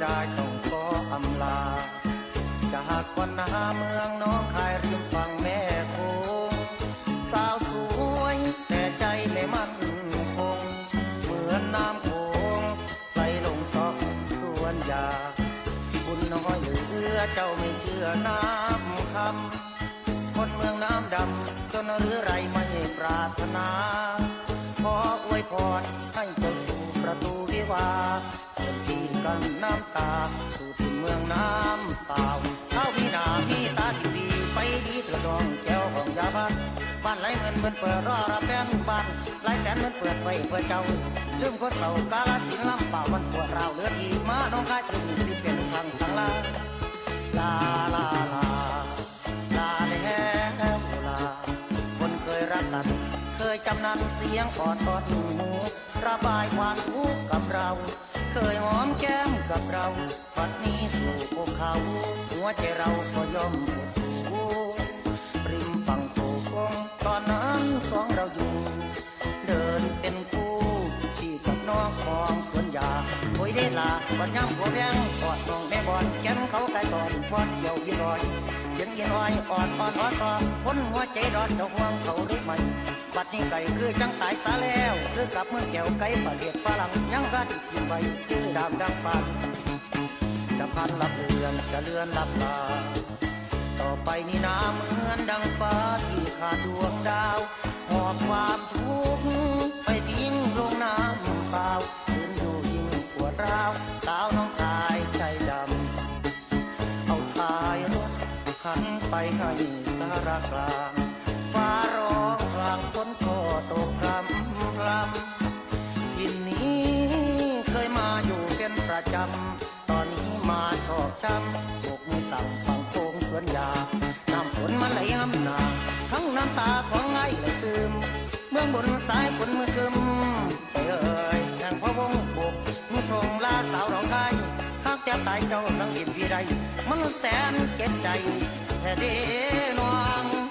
ได้ต้องขออำลา จากวันนาเมืองน้องคายริมฝั่งแม่คงสาวสวยแต่ใจไม่มั่นคง เหมือนน้ำโขงไหลลงซอกสวนยาบุญน้อยเหลือเจ้าไม่เชื่อน้ำคำคนเมืองน้ำดำจนเรือไรไม่ปราร นน้ำตา สู่ถิ่นเมืองน้ำเปล่าเท่าพี่นาพี่ตาที่ดีไปดีเถิดดองแก้วของยาบ้านบ้านไรเงินเพิ่นเปิดรอรับแฟนบ้านไรแสนเพิ่นเปิดไว้เพื่อเจ้าลืมคนเฒ่ากาลสินลำเปล่ามันปวดเราเหลือทีมาน้องกายจึงที่เป็นทางสังลาลาลาลาลาแล้วลาคนเคยรักกันเคยจำนันเสียงอ่อนตอนหูระบายความทุกข์กับเรา เคยหอมแก้มกับเราปัดนี้สู่พวกเขา หัวใจเราก็ย่อมหดหูริมฝั่งโขงตอนนั้นสองเราอยู่ เดินเป็นคู่ที่กับน้องของสวนยาโอยได้ลาบัดย้ำหัวแดงกอดน้องแม่บอลแกนเขาไก่อนพอนเกี่ยวยินรอยเสียงยินรอยอ่อนอ่อนอ่อนอ่อนคนหัวใจร้อนเจ้าห่วงเขาหรือไม่ บัดนี้ไก่คือจังตายสาแล้ว คือกับเมื่อแก้วไก่ปลาเดียดฝรั่งยังรัดกินใบชื่อดามดังปานจะพันลับเลือนจะเลือนลับลาต่อไปนี่นาเหมือนดังฟ้าที่ขาดดวงดาวหอบความทุกข์ไปทิ้งลงน้ำเปล่ายืนอยู่ยิ่งปวดร้าวสาวน้องชายใจดำเอาทายรถหันไปให้สารกลางฟ้า ประจำ ตอนนี้มาชอบช้ำบกมือสั่งฟังโค้งสวนยา น้ำฝนมันไหลห้ำหนาทั้งน้ำตาของไอ้ไหลตืม เมืองบนสายฝนมือคึมเอ้ยแห่งพระวงบกมือส่งลาสาวเราไกายหากจะตายเจ้าสังเกตวิไรมันแสนเก็บใจแท้เดน้อง